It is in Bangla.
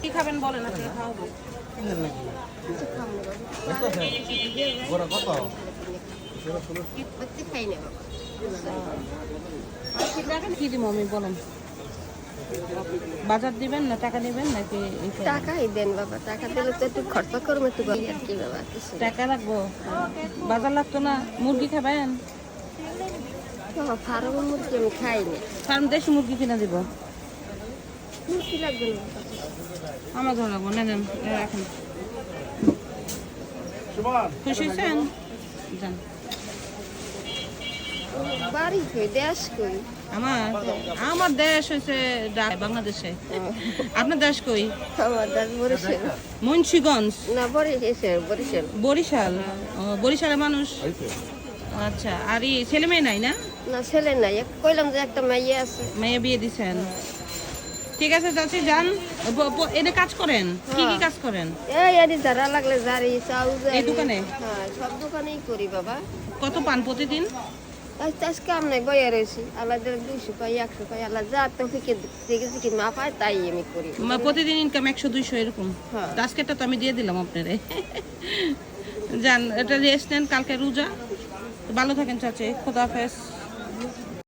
কি খাবেন বলেন আপনি খাওয়াবো। কি দিব আমি বলেন বাজার দিবেন না টাকা দিবেন নাকি? টাকাই দেন বাবা টাকা দিলে তো একটু খরচা করব একটু আর কি বাবা টাকা রাখব বাজার লাগতো না? মুরগি খাবেন? ফার্ম মুরগি আমি খাই না ফার্ম দেশি মুরগি কিনা দিব। মুরগি লাগবে না। আমার ঘর লাগবো না রাখেন খুশি হয়েছেন? যান। বাড়ি কই? দেশ কই? আমার? আমার দেশ হয়েছে বাংলাদেশে। আপনার দেশ কই? আমার দেশ বরিশাল। মুন্সিগঞ্জ। না বরিশাল বরিশাল। বরিশাল? ও, বরিশালের মানুষ? আচ্ছা আর ছেলে মেয়ে নাই না? না ছেলে নাই। এক- কইলাম যে একটা মেয়ে আছে। মেয়ে বিয়ে দিছেন। ঠিক আছে চাচি যান। এনে কাজ করেন। কি কি কাজ করেন? এই যারা লাগলে জারি চাউ এই দোকানে? হ্যাঁ সব দোকানেই করি বাবা। কত পান প্রতিদিন? কাম নাই রয়েছি। আল্লাহ দিলে পাই একশো পাই আল্লাহ যা তো ফিকে দেখে দেখে মা পায় তাই আমি করি। প্রতিদিন ইনকাম একশো দুইশো এরকম? হ্যাঁ। তো আজকেরটা তো আমি দিয়ে দিলাম আপনারে। যান এটা রেস্ট নেন কালকে রোজা। ভালো থাকেন চাচি। খোদা হাফেজ।